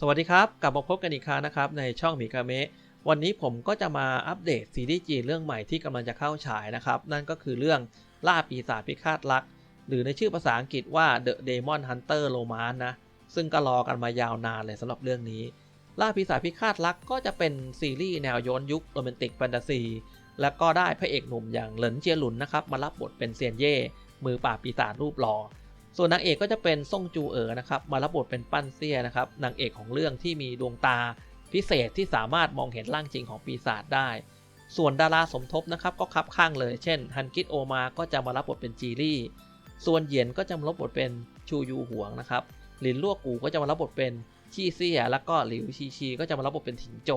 สวัสดีครับ กลับมาพบกันอีกครั้งนะครับในช่องมีกาเมะวันนี้ผมก็จะมาอัปเดตซีรีส์จีนเรื่องใหม่ที่กำลังจะเข้าฉายนะครับ นั่นก็คือเรื่องล่าปีศาจพิฆาตรัก หรือในชื่อภาษาอังกฤษว่า The Demon Hunter Romance นะ ซึ่งก็รอกันมายาวนานเลยสำหรับเรื่องนี้ ล่าปีศาจพิฆาตรักก็จะเป็นซีรีส์แนวย้อนยุคโรแมนติกแฟนตาซี แล้วก็ได้พระเอกหนุ่มอย่างเหลินเจียหลุนนะครับมารับบทเป็นเซียนเย่มือปราบปีศาจรูปหล่อ ส่วนนางเอกก็จะเป็นซ่งจูเอ๋อนะครับมารับบทเป็นปั้นเซี่ยนะครับนางเอกของเรื่องที่มีดวงตาพิเศษที่สามารถมองเห็นร่างจริงของปีศาจได้ ส่วนดาราสมทบนะครับก็คับข้างเลย เช่นฮันกิตโอมาก็จะมารับบทเป็นจีรี่ ส่วนเหยียนก็จะมารับบทเป็นชูยูหวงนะครับหลินลวกกูก็จะมารับบทเป็นชี่เซี่ยแล้วก็หลิวชีชี ก็จะมารับบทเป็นถิงโจ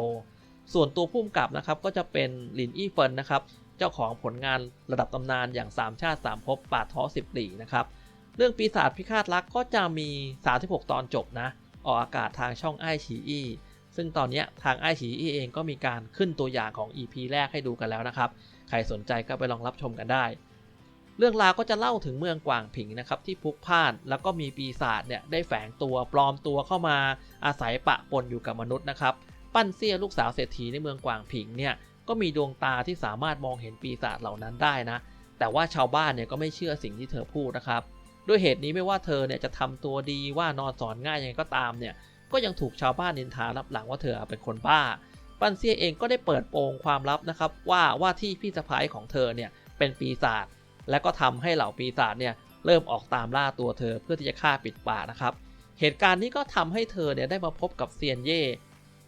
ส่วนตัวพุ่มกับนะครับก็จะเป็นหลินอี้เฟินนะครับเจ้าของผลงานระดับตำนานอย่างสามชาติสามภพป่าท้อสิบหลีนะครับ เรื่องปีศาจพิฆาตรักก็จะมี 36 ตอนจบนะ ออกอากาศทางช่องไอฉีอีซึ่งตอนนี้ทางไอฉีอีเองก็มีการขึ้นตัวอย่างของ EP แรกให้ดูกันแล้วนะครับ ใครสนใจก็ไปลองรับชมกันได้ เรื่องราวก็จะเล่าถึงเมืองกวางผิงนะครับที่พุกพล่าน แล้วก็มีปีศาจเนี่ยได้แฝงตัวปลอมตัวเข้ามา อาศัยปะปนอยู่กับมนุษย์นะครับ ปั้นเซี่ยลูกสาวเศรษฐีในเมืองกวางผิงเนี่ยก็มีดวงตาที่สามารถมองเห็นปีศาจเหล่านั้นได้นะ แต่ว่าชาวบ้านเนี่ยก็ไม่เชื่อสิ่งที่เธอพูดนะครับ ด้วยเหตุนี้ไม่ว่าเธอเนี่ยจะทำตัวดีว่านอนสอนง่ายยังไงก็ตามเนี่ยก็ยังถูกชาวบ้านนินทารับหลังว่าเธอเป็นคนบ้า ปันเซียเองก็ได้เปิดโปงความลับนะครับว่าว่าที่พี่สะพ้ายของเธอเนี่ยเป็นปีศาจและก็ทำให้เหล่าปีศาจเนี่ยเริ่มออกตามล่าตัวเธอเพื่อที่จะฆ่าปิดปากนะครับ เหตุการณ์นี้ก็ทำให้เธอเนี่ยได้มาพบกับเซียนเย่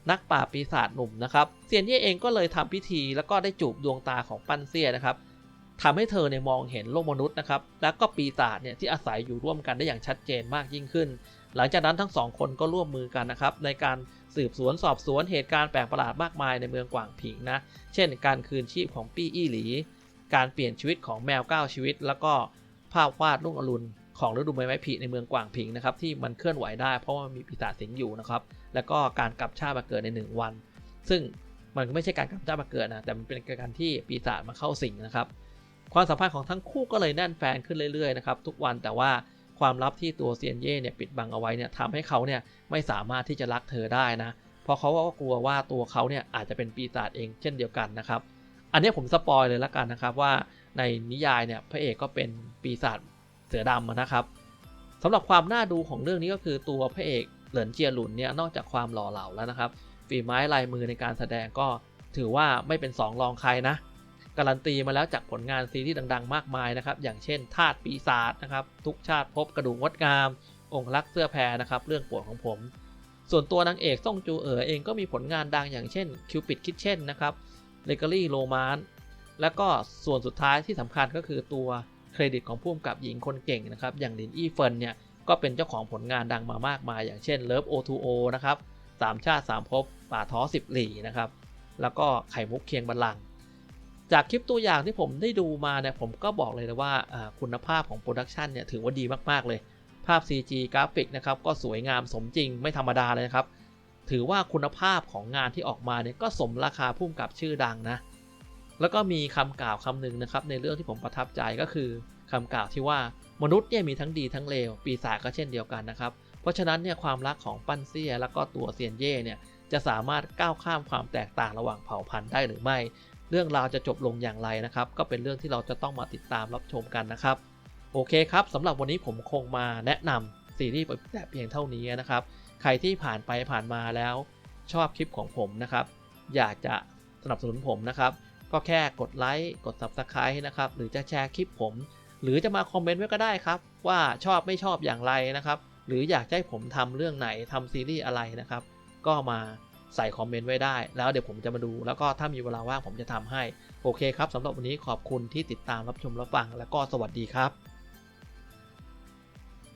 นักปราปีศาจหนุ่มนะครับ เซียนเย่เองก็เลยทำพิธีแล้วก็ได้จูบดวงตาของปั้นเซียนะครับ ทำให้เธอเนี่ยมองเห็นโลกมนุษย์นะครับแล้วก็ปีศาจเนี่ยที่อาศัยอยู่ร่วมกันได้อย่างชัดเจนมากยิ่งขึ้น หลังจากนั้นทั้งสองคนก็ร่วมมือกันนะครับในการสืบสวนสอบสวนเหตุการณ์แปลกประหลาดมากมายในเมืองกวางผิงนะ เช่น การคืนชีพของปี้อี้หลี การเปลี่ยนชีวิตของแมวเก้าชีวิต แล้วก็ภาพวาดรุ่งอรุณของฤดูใบไม้ผลิในเมืองกวางผิงนะครับที่มันเคลื่อนไหวได้เพราะว่ามีปีศาจสิงอยู่นะครับแล้วก็การกลับชาติมาเกิดใน 1 วัน ซึ่งมันไม่ใช่การกลับชาติมาเกิดนะแต่มันเป็นการที่ปีศาจมาเข้าสิงนะครับ ความสัมพันธ์ของทั้งคู่ก็เลยแน่นแฟนขึ้นเรื่อยๆนะครับทุกวันแต่ว่าความลับที่ตัวเซียนเย่เนี่ยปิดบังเอาไว้เนี่ยทำให้เขาเนี่ยไม่สามารถที่จะรักเธอได้นะเพราะเขาก็กลัวว่าตัวเขาเนี่ยอาจจะเป็นปีศาจเองเช่นเดียวกันนะครับ อันนี้ผมสปอยเลยแล้วกันนะครับว่าในนิยายเนี่ยพระเอกก็เป็นปีศาจเสือดำนะครับสำหรับความน่าดูของเรื่องนี้ก็คือตัวพระเอกเหลินเจียหลุนเนี่ยนอกจากความหล่อเหลาแล้วนะครับฝีไม้ลายมือในการแสดงก็ถือว่าไม่เป็นสองรองใครนะ การันตีมาแล้วจากผลงานซีรีส์ดัง ๆ มากมายนะครับ อย่างเช่นทาสปีศาจนะครับ ทุกชาติพบกระดูกงดงาม องค์รักเสื้อแพรนะครับ เรื่องปวดของผม ส่วนตัวนางเอกซ่องจูเอ๋อเองก็มีผลงานดังอย่างเช่นคิวปิดคิ t เช่นนะครับเลก a รี่โรมานและก็ส่วนสุดท้ายที่สำคัญก็คือตัวเครดิตของผู้กำกับหญิงคนเก่งนะครับ อย่างลินอี้เฟินเนี่ยก็เป็นเจ้าของผลงานดังมามากมาย อย่างเช่น Love O2O นะครับสามชาติสามภพป่าท้อสิบหลี่นะครับแล้วก็ไข่มุกเคียงบัลลังก์ จากคลิปตัวอย่างที่ผมได้ดูมาเนี่ยผมก็บอกเลยนะว่าคุณภาพของโปรดักชันเนี่ยถือว่าดีมากๆเลย ภาพ CG กราฟิกนะครับก็สวยงามสมจริงไม่ธรรมดาเลยนะครับ ถือว่าคุณภาพของงานที่ออกมาเนี่ยก็สมราคาพุ่มกับชื่อดังนะ แล้วก็มีคำกล่าวคำหนึ่งนะครับในเรื่องที่ผมประทับใจก็คือคำกล่าวที่ว่ามนุษย์เนี่ยมีทั้งดีทั้งเลว ปีศาจก็เช่นเดียวกันนะครับ เพราะฉะนั้นเนี่ยความรักของปั้นเซีย แล้วก็ตัวเซียนเย่เนี่ยจะสามารถก้าวข้ามความแตกต่างระหว่างเผ่าพันธุ์ได้หรือไม่ เรื่องราวจะจบลงอย่างไรนะครับ ก็เป็นเรื่องที่เราจะต้องมาติดตามรับชมกันนะครับ โอเคครับสำหรับวันนี้ผมคงมาแนะนำซีรีส์แบบเพียงเท่านี้นะครับ ใครที่ผ่านไปผ่านมาแล้วชอบคลิปของผมนะครับ อยากจะสนับสนุนผมนะครับ ก็แค่กดไลค์กด Subscribe นะครับ หรือจะแชร์คลิปผม หรือจะมาคอมเมนต์ไว้ก็ได้ครับ ว่าชอบไม่ชอบอย่างไรนะครับ หรืออยากให้ผมทำเรื่องไหนทำซีรีส์อะไรนะครับ ก็มา ใส่คอมเมนต์ไว้ได้ แล้วเดี๋ยวผมจะมาดู แล้วก็ถ้ามีเวลาว่างผมจะทำให้ โอเคครับสำหรับวันนี้ขอบคุณที่ติดตามรับชมรับฟัง แล้วก็สวัสดีครับ